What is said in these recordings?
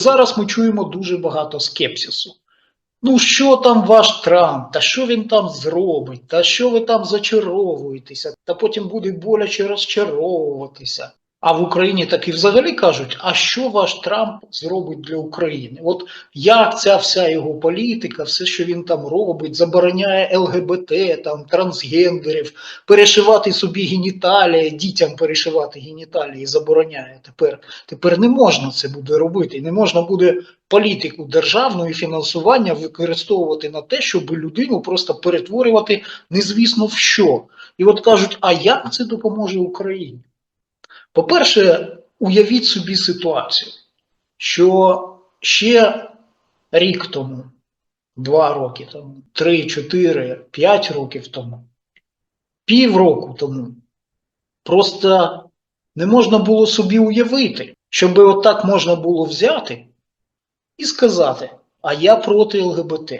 Зараз ми чуємо дуже багато скепсису. Ну, що там ваш Трамп, та що він там зробить, та що ви там зачаровуєтеся, та потім буде боляче розчаровуватися. А в Україні так і взагалі кажуть: а що ваш Трамп зробить для України? От як ця вся його політика, все, що він там робить, забороняє ЛГБТ, там трансгендерів, перешивати собі геніталії, дітям перешивати геніталії забороняє тепер. Тепер не можна це буде робити. Не можна буде політику державну фінансування використовувати на те, щоб людину просто перетворювати незвісно в що. І от кажуть, а як це допоможе Україні? По-перше, уявіть собі ситуацію, що ще рік тому, два роки тому, три, чотири, п'ять років тому, півроку тому, просто не можна було собі уявити, щоб отак можна було взяти і сказати, а я проти ЛГБТ.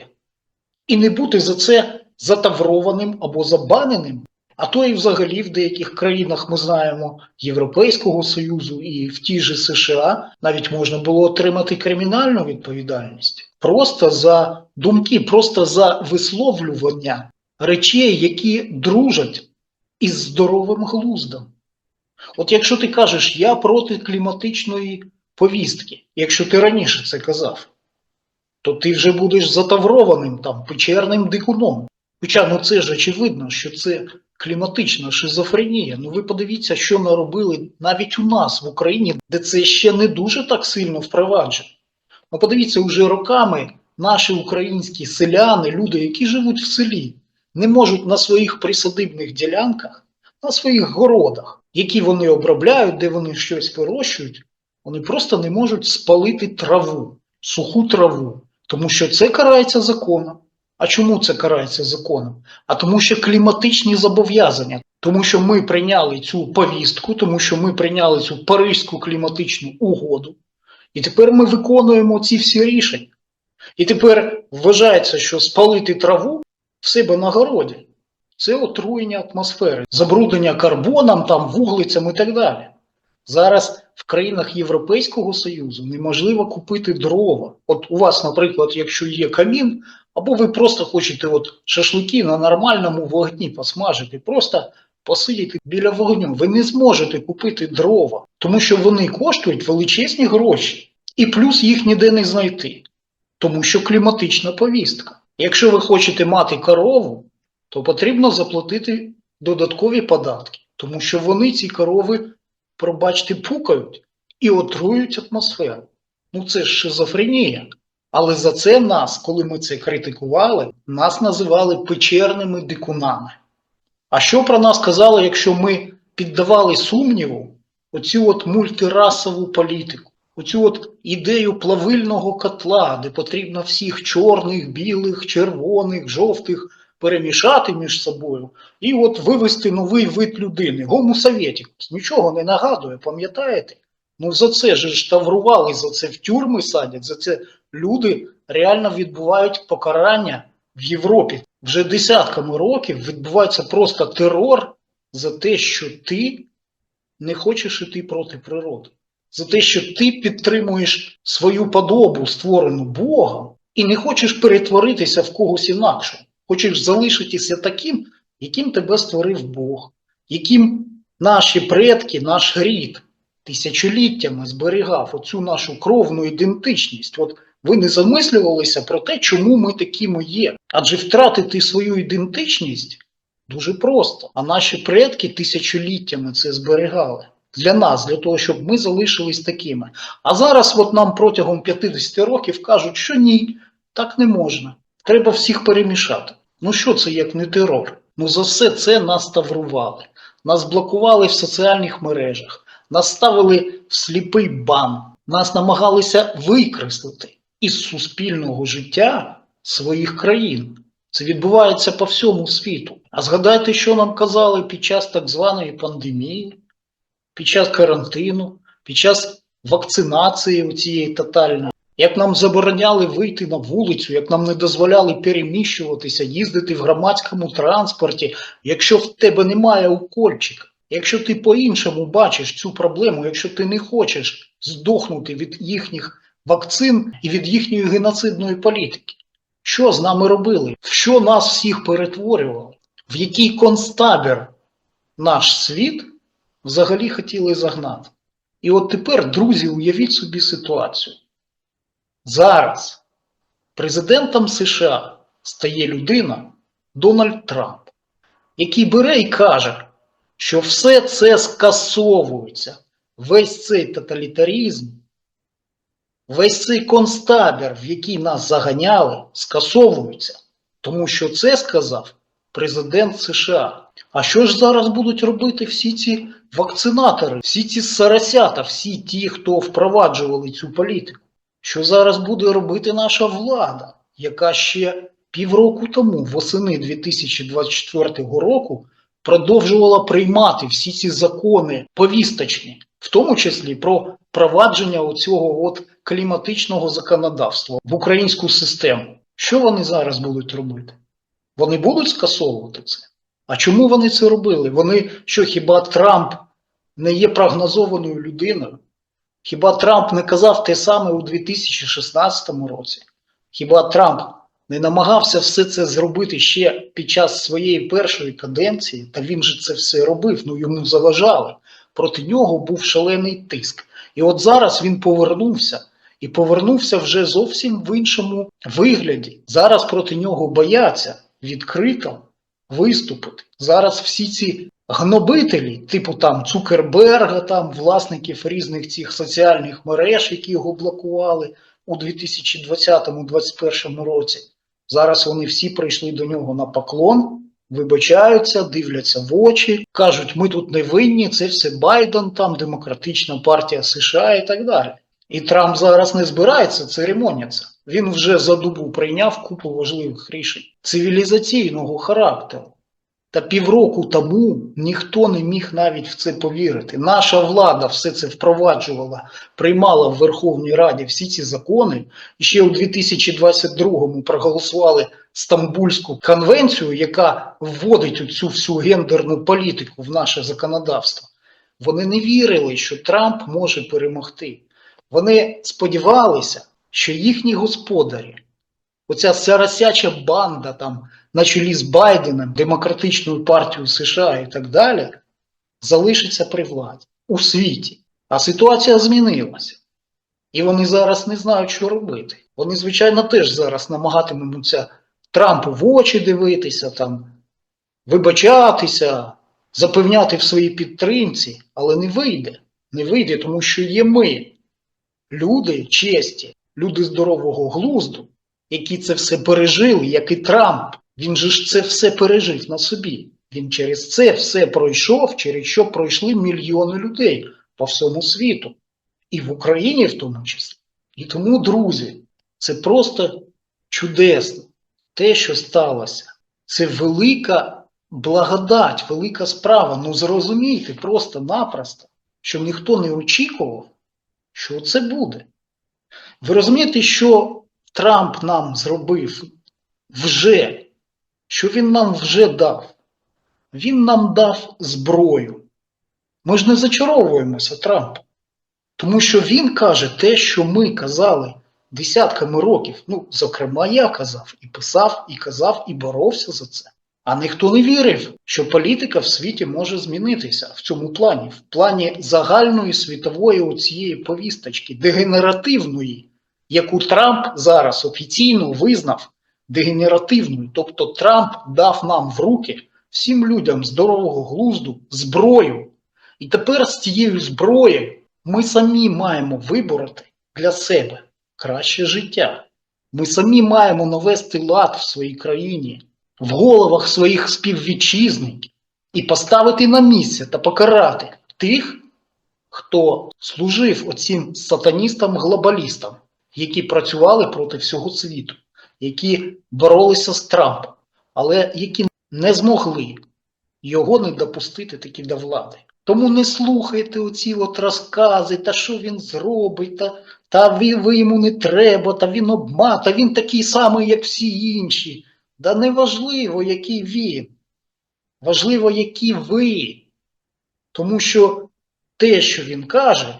І не бути за це затаврованим або забаненим. А то і взагалі в деяких країнах ми знаємо Європейського Союзу і в ті ж США навіть можна було отримати кримінальну відповідальність просто за думки, просто за висловлювання речей, які дружать із здоровим глуздом. От якщо ти кажеш, я проти кліматичної повістки, якщо ти раніше це казав, то ти вже будеш затаврованим там печерним дикуном. Хоча ну це ж очевидно, що це кліматична шизофренія. Ну ви подивіться, що наробили навіть у нас в Україні, де це ще не дуже так сильно впроваджено. Ну подивіться, уже роками наші українські селяни, люди, які живуть в селі, не можуть на своїх присадибних ділянках, на своїх городах, які вони обробляють, де вони щось вирощують, вони просто не можуть спалити траву, суху траву, тому що це карається законом. А чому це карається законом? А тому, що кліматичні зобов'язання, тому що ми прийняли цю повістку, тому що ми прийняли цю Паризьку кліматичну угоду, і тепер ми виконуємо ці всі рішення. І тепер вважається, що спалити траву в себе на городі це отруєння атмосфери, забруднення карбоном, там, вуглецем і так далі. Зараз в країнах Європейського Союзу неможливо купити дрова. От у вас, наприклад, якщо є камін, або ви просто хочете от шашлики на нормальному вогні посмажити, просто посидіти біля вогню. Ви не зможете купити дрова, тому що вони коштують величезні гроші, і плюс їх ніде не знайти, тому що кліматична повістка. Якщо ви хочете мати корову, то потрібно заплатити додаткові податки, тому що вони ці корови, пробачте, пукають і отруюють атмосферу. Ну це ж шизофренія. Але за це нас, коли ми це критикували, нас називали печерними дикунами. А що про нас казали, якщо ми піддавали сумніву оцю от мультирасову політику, оцю от ідею плавильного котла, де потрібно всіх чорних, білих, червоних, жовтих перемішати між собою і от вивести новий вид людини, Гомусоветікус. нічого не нагадує, пам'ятаєте? Ну за це ж таврували, за це в тюрми садять, за це люди реально відбувають покарання в Європі. Вже десятками років відбувається просто терор за те, що ти не хочеш іти проти природи, за те, що ти підтримуєш свою подобу, створену Богом, і не хочеш перетворитися в когось інакшого. Хочеш залишитися таким, яким тебе створив Бог, яким наші предки, наш рід тисячоліттями зберігав оцю нашу кровну ідентичність. От ви не замислювалися про те, чому ми такими є. Адже втратити свою ідентичність дуже просто. А наші предки тисячоліттями це зберігали. Для нас, для того, щоб ми залишились такими. А зараз от нам протягом 50 років кажуть, що ні, так не можна. Треба всіх перемішати. Ну що це як не терор? Ну за все це нас таврували. Нас блокували в соціальних мережах, нас ставили в сліпий бан, нас намагалися викреслити із суспільного життя своїх країн. Це відбувається по всьому світу. А згадайте, що нам казали під час так званої пандемії, під час карантину, під час вакцинації цієї тотальної. Як нам забороняли вийти на вулицю, як нам не дозволяли переміщуватися, їздити в громадському транспорті, якщо в тебе немає укольчика, якщо ти по-іншому бачиш цю проблему, якщо ти не хочеш здохнути від їхніх вакцин і від їхньої геноцидної політики. Що з нами робили? В що нас всіх перетворювали? В який концтабір наш світ взагалі хотіли загнати? І от тепер, друзі, уявіть собі ситуацію. Зараз президентом США стає людина Дональд Трамп, який бере і каже, що все це скасовується, весь цей тоталітарізм, весь цей концтабір, в який нас заганяли, скасовується, тому що це сказав президент США. А що ж зараз будуть робити всі ці вакцинатори, всі ці сарасята, всі ті, хто впроваджували цю політику? Що зараз буде робити наша влада, яка ще півроку тому, восени 2024 року, продовжувала приймати всі ці закони повісточні, в тому числі про впровадження оцього от кліматичного законодавства в українську систему. Що вони зараз будуть робити? Вони будуть скасовувати це? А чому вони це робили? Вони що, хіба Трамп не є прогнозованою людиною? Хіба Трамп не казав те саме у 2016 році? Хіба Трамп не намагався все це зробити ще під час своєї першої каденції? Та він же це все робив, ну йому заважали. Проти нього був шалений тиск. І от зараз він повернувся. І повернувся вже зовсім в іншому вигляді. Зараз проти нього бояться відкрито виступити. Зараз всі ці гнобителі, типу там Цукерберга, там власників різних цих соціальних мереж, які його блокували у 2020-2021 році. Зараз вони всі прийшли до нього на поклон, вибачаються, дивляться в очі, кажуть, ми тут не винні, це все Байден, там демократична партія США і так далі. І Трамп зараз не збирається церемоніться. Він вже за добу прийняв купу важливих рішень цивілізаційного характеру. Та півроку тому ніхто не міг навіть в це повірити. Наша влада все це впроваджувала, приймала в Верховній Раді всі ці закони. Ще у 2022-му проголосували Стамбульську конвенцію, яка вводить цю всю гендерну політику в наше законодавство. Вони не вірили, що Трамп може перемогти. Вони сподівалися, що їхні господарі, оця сарасяча банда там на чолі з Байденом, Демократичною партією США і так далі, залишиться при владі у світі. А ситуація змінилася. І вони зараз не знають, що робити. Вони, звичайно, теж зараз намагатимуться Трампу в очі дивитися, там, вибачатися, запевняти в своїй підтримці, але не вийде. Не вийде, тому що є ми, люди честі, люди здорового глузду, які це все пережили, як і Трамп. Він же ж це все пережив на собі. Він через це все пройшов, через що пройшли мільйони людей по всьому світу, і в Україні в тому числі. І тому, друзі, це просто чудесно. Те, що сталося, це велика благодать, велика справа. Ну зрозумійте просто-напросто, що ніхто не очікував, що це буде. Ви розумієте, що Трамп нам зробив вже? Що він нам вже дав? Він нам дав зброю. Ми ж не зачаровуємося Трампом. Тому що він каже те, що ми казали десятками років. Ну, зокрема, я казав, і писав, і казав, і боровся за це. А ніхто не вірив, що політика в світі може змінитися в цьому плані, в плані загальної світової оцієї повісточки, дегенеративної, яку Трамп зараз офіційно визнав дегенеративною. Тобто Трамп дав нам в руки всім людям здорового глузду зброю. І тепер з цією зброєю ми самі маємо вибороти для себе краще життя. Ми самі маємо навести лад в своїй країні, в головах своїх співвітчизників і поставити на місце та покарати тих, хто служив оцим сатаністам-глобалістам, які працювали проти всього світу, які боролися з Трампом, але які не змогли його не допустити таки до влади. Тому не слухайте оці от розкази, та що він зробить, та, та ви, ви йому не треба, та він обма, та він такий самий, як всі інші. Да не важливо, який він. Важливо, які ви. Тому що те, що він каже,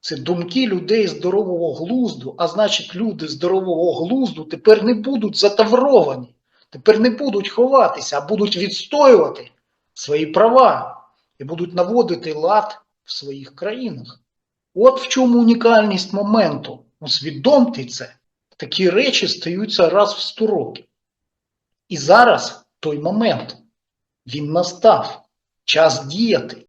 Це думки людей здорового глузду, а значить, люди здорового глузду тепер не будуть затавровані, тепер не будуть ховатися, а будуть відстоювати свої права і будуть наводити лад в своїх країнах. От в чому унікальність моменту. Усвідомте це. Такі речі стаються раз в 100 років. І зараз той момент. Він настав. Час діяти.